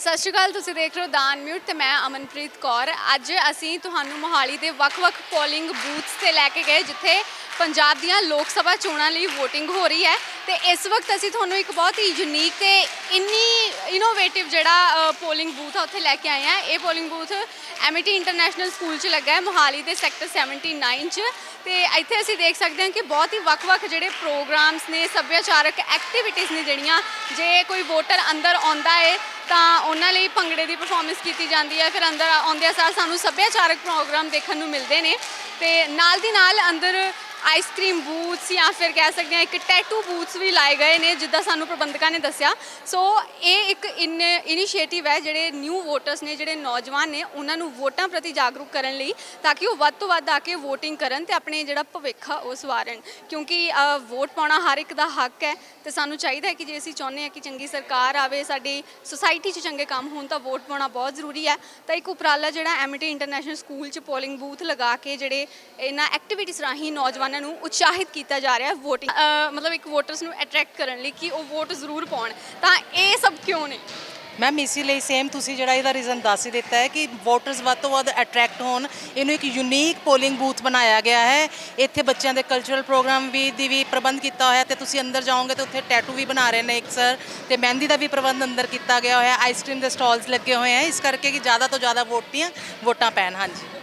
ਸਤਿ ਸ਼੍ਰੀ ਅਕਾਲ, ਤੁਸੀਂ ਦੇਖ ਰਹੇ ਹੋ ਦਾਨ ਮਿਊਟ ਤੇ ਮੈਂ ਅਮਨਪ੍ਰੀਤ ਕੌਰ। ਅੱਜ ਅਸੀਂ ਤੁਹਾਨੂੰ ਮੋਹਾਲੀ ਦੇ ਵੱਖ-ਵੱਖ ਪੋਲਿੰਗ ਬੂਥਸ ਤੇ ਲੈ ਕੇ ਗਏ, ਜਿੱਥੇ ਪੰਜਾਬ ਦੀਆਂ ਲੋਕ ਸਭਾ ਚੋਣਾਂ ਲਈ VOTING ਹੋ ਰਹੀ ਹੈ। ਤੇ ਇਸ ਵਕਤ ਅਸੀਂ ਤੁਹਾਨੂੰ ਇੱਕ ਬਹੁਤ ਹੀ ਯੂਨੀਕ ਤੇ ਇੰਨੀ ਇਨੋਵੇਟਿਵ ਜਿਹੜਾ ਪੋਲਿੰਗ ਬੂਥ ਆ, ਉੱਥੇ ਲੈ ਕੇ ਆਏ ਆ ਇਹ polling booth MT international school 'ਚ ਲੱਗਾ ਹੈ, ਮੋਹਾਲੀ ਦੇ ਸੈਕਟਰ 79 'ਚ। ਤੇ ਇੱਥੇ ਅਸੀਂ ਦੇਖ ਸਕਦੇ ਹਾਂ ਕਿ ਬਹੁਤ ਹੀ ਵੱਖ-ਵੱਖ ਜਿਹੜੇ ਪ੍ਰੋਗਰਾਮਸ ਨੇ, ਸੱਭਿਆਚਾਰਕ ਐਕਟੀਵਿਟੀਜ਼ ਨੇ ਜਿਹੜੀਆਂ, ਜੇ ਕੋਈ ਵੋਟਰ ਅੰਦਰ ਆਉਂਦਾ ਹੈ ਤਾਂ ਉਹਨਾਂ ਲਈ ਭੰਗੜੇ ਦੀ ਪਰਫਾਰਮੈਂਸ ਕੀਤੀ ਜਾਂਦੀ ਹੈ। ਫਿਰ ਅੰਦਰ ਆਉਂਦਿਆਂ ਸਾਰ ਸਾਨੂੰ ਸੱਭਿਆਚਾਰਕ ਪ੍ਰੋਗਰਾਮ ਦੇਖਣ ਨੂੰ ਮਿਲਦੇ ਨੇ ਤੇ ਨਾਲ ਦੀ ਨਾਲ ਅੰਦਰ ਆਈਸਕ੍ਰੀਮ ਬੂਥਸ ਜਾਂ ਫਿਰ ਕਹਿ ਸਕਦੇ ਹਾਂ ਇੱਕ ਟੈਟੂ ਬੂਥਸ ਵੀ ਲਾਏ ਗਏ ਨੇ, ਜਿੱਦਾਂ ਸਾਨੂੰ ਪ੍ਰਬੰਧਕਾਂ ਨੇ ਦੱਸਿਆ। ਸੋ ਇਹ ਇੱਕ ਇਨੀਸ਼ੀਏਟਿਵ ਹੈ, ਜਿਹੜੇ ਨਿਊ ਵੋਟਰਸ ਨੇ, ਜਿਹੜੇ ਨੌਜਵਾਨ ਨੇ, ਉਹਨਾਂ ਨੂੰ ਵੋਟਾਂ ਪ੍ਰਤੀ ਜਾਗਰੂਕ ਕਰਨ ਲਈ, ਤਾਂ ਕਿ ਉਹ ਵੱਧ ਤੋਂ ਵੱਧ ਆ ਕੇ ਵੋਟਿੰਗ ਕਰਨ ਤੇ ਆਪਣੇ ਜਿਹੜਾ ਭਵਿੱਖ ਆ, ਉਹ ਸਵਾਰਨ। ਕਿਉਂਕਿ ਵੋਟ ਪਾਉਣਾ ਹਰ ਇੱਕ ਦਾ ਹੱਕ ਹੈ, ਤੇ ਸਾਨੂੰ ਚਾਹੀਦਾ ਹੈ ਕਿ ਜੇ ਅਸੀਂ ਚਾਹੁੰਦੇ ਹਾਂ ਕਿ ਚੰਗੀ ਸਰਕਾਰ ਆਵੇ, ਸਾਡੀ ਸੁਸਾਇਟੀ 'ਚ ਚੰਗੇ ਕੰਮ ਹੋਣ, ਤਾਂ ਵੋਟ ਪਾਉਣਾ ਬਹੁਤ ਜ਼ਰੂਰੀ ਹੈ। ਤਾਂ ਇੱਕ ਉਪਰਾਲਾ ਜਿਹੜਾ ਐਮਟੀ ਇੰਟਰਨੈਸ਼ਨਲ ਸਕੂਲ 'ਚ ਪੋਲਿੰਗ ਬੂਥ ਲਗਾ ਕੇ, ਜਿਹੜੇ ਇਹਨਾਂ ਐਕਟੀਵਿਟੀਜ਼ ਰਾਹੀਂ ਨੌਜਵਾਨ ਨੂੰ ਉਤਸ਼ਾਹਿਤ ਕੀਤਾ ਜਾ ਰਿਹਾ ਹੈ VOTING ਮਤਲਬ ਇੱਕ ਵੋਟਰਸ ਨੂੰ ਅਟਰੈਕਟ ਕਰਨ ਲਈ ਕਿ ਉਹ ਵੋਟ ਜ਼ਰੂਰ ਪਾਉਣ। ਤਾਂ ਇਹ ਸਭ ਕਿਉਂ ਨੇ? ਮੈਮ ਇਸੇ ਲਈ ਸੇਮ ਤੁਸੀਂ ਜਿਹੜਾ ਇਹਦਾ ਰੀਜ਼ਨ ਦੱਸ ਹੀ ਦਿੱਤਾ ਹੈ ਕਿ ਵੋਟਰਸ ਵੱਧ ਤੋਂ ਵੱਧ ਅਟਰੈਕਟ ਹੋਣ। ਇਹਨੂੰ ਇੱਕ ਯੂਨੀਕ ਪੋਲਿੰਗ ਬੂਥ ਬਣਾਇਆ ਗਿਆ ਹੈ। ਇੱਥੇ ਬੱਚਿਆਂ ਦੇ ਕਲਚਰਲ ਪ੍ਰੋਗਰਾਮ ਵੀ ਦੀ ਵੀ ਪ੍ਰਬੰਧ ਕੀਤਾ ਹੋਇਆ ਤੇ ਤੁਸੀਂ ਅੰਦਰ ਜਾਓਗੇ ਤੇ ਉੱਥੇ ਟੈਟੂ ਵੀ ਬਣਾ ਰਹੇ ਨੇ ਇੱਕ ਸਰ ਤੇ ਮਹਿੰਦੀ ਦਾ ਵੀ ਪ੍ਰਬੰਧ ਅੰਦਰ ਕੀਤਾ ਗਿਆ ਹੋਇਆ ਆਈਸਕ੍ਰੀਮ ਦੇ ਸਟਾਲਸ ਲੱਗੇ ਹੋਏ ਆ ਇਸ ਕਰਕੇ ਕਿ ਜ਼ਿਆਦਾ ਤੋਂ ਜ਼ਿਆਦਾ ਵੋਟੀਆਂ ਵੋਟਾਂ ਪੈਣ। ਹਾਂਜੀ।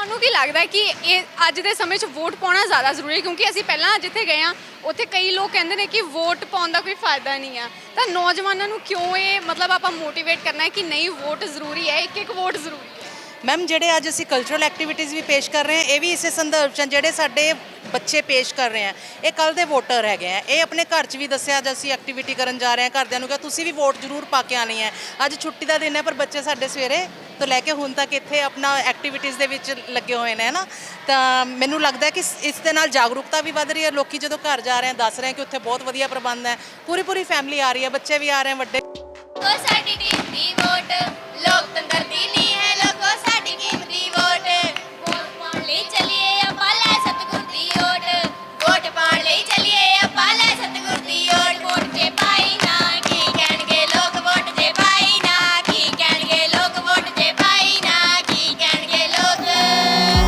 ਤੁਹਾਨੂੰ ਕੀ ਲੱਗਦਾ ਹੈ ਕਿ ਇਹ ਅੱਜ ਦੇ ਸਮੇਂ 'ਚ ਵੋਟ ਪਾਉਣਾ ਜ਼ਿਆਦਾ ਜ਼ਰੂਰੀ ਹੈ? ਕਿਉਂਕਿ ਅਸੀਂ ਪਹਿਲਾਂ ਜਿੱਥੇ ਗਏ ਆ ਉੱਥੇ ਕਈ ਲੋਕ ਕਹਿੰਦੇ ਨੇ ਕਿ ਵੋਟ ਪਾਉਣ ਦਾ ਕੋਈ ਫਾਇਦਾ ਨਹੀਂ ਆ। ਤਾਂ ਨੌਜਵਾਨਾਂ ਨੂੰ ਕਿਉਂ ਇਹ ਮਤਲਬ ਆਪਾਂ ਮੋਟੀਵੇਟ ਕਰਨਾ ਹੈ ਕਿ ਨਹੀਂ ਵੋਟ ਜ਼ਰੂਰੀ ਹੈ ਇੱਕ ਇੱਕ ਵੋਟ ਜ਼ਰੂਰੀ ਹੈ? ਮੈਮ ਜਿਹੜੇ ਅੱਜ ਅਸੀਂ ਕਲਚਰਲ ਐਕਟੀਵਿਟੀਜ਼ ਵੀ ਪੇਸ਼ ਕਰ ਰਹੇ ਹਾਂ ਇਹ ਵੀ ਇਸੇ ਸੰਦਰਭ 'ਚ ਆ, ਜਿਹੜੇ ਸਾਡੇ ਬੱਚੇ ਪੇਸ਼ ਕਰ ਰਹੇ ਆ। ਇਹ ਕੱਲ ਦੇ ਵੋਟਰ ਹੈਗੇ ਆ। ਇਹ ਆਪਣੇ ਘਰ 'ਚ ਵੀ ਦੱਸਿਆ ਅੱਜ ਅਸੀਂ ਐਕਟੀਵਿਟੀ ਕਰਨ ਜਾ ਰਹੇ ਹਾਂ ਘਰਦਿਆਂ ਨੂੰ ਕਿਹਾ ਤੁਸੀਂ ਵੀ ਵੋਟ ਜ਼ਰੂਰ ਪਾ ਕੇ ਆਣੀ ਹੈ। ਅੱਜ ਛੁੱਟੀ ਦਾ ਦਿਨ ਹੈ ਪਰ ਬੱਚੇ ਸਾਡੇ ਸਵੇਰੇ ਤੋਂ ਲੈ ਕੇ ਹੁਣ ਤੱਕ ਇੱਥੇ ਆਪਣਾ ਐਕਟੀਵਿਟੀਜ਼ ਦੇ ਵਿੱਚ ਲੱਗੇ ਹੋਏ ਨੇ ਨਾ ਤਾਂ ਮੈਨੂੰ ਲੱਗਦਾ ਕਿ ਇਸ- ਦੇ ਨਾਲ ਜਾਗਰੂਕਤਾ ਵੀ ਵੱਧ ਰਹੀ ਹੈ, ਲੋਕੀ ਜਦੋਂ ਘਰ ਜਾ ਰਹੇ ਆ ਦੱਸ ਰਹੇ ਆ ਕਿ ਉੱਥੇ ਬਹੁਤ ਵਧੀਆ ਪ੍ਰਬੰਧ ਹੈ। ਪੂਰੀ ਪੂਰੀ ਫੈਮਿਲੀ ਆ ਰਹੀ ਹੈ, ਬੱਚੇ ਵੀ ਆ ਰਹੇ ਆ ਵੱਡੇ ਉਹ ਸਾਡੀ ਟੀਮ ਦੀ ਵੋਟ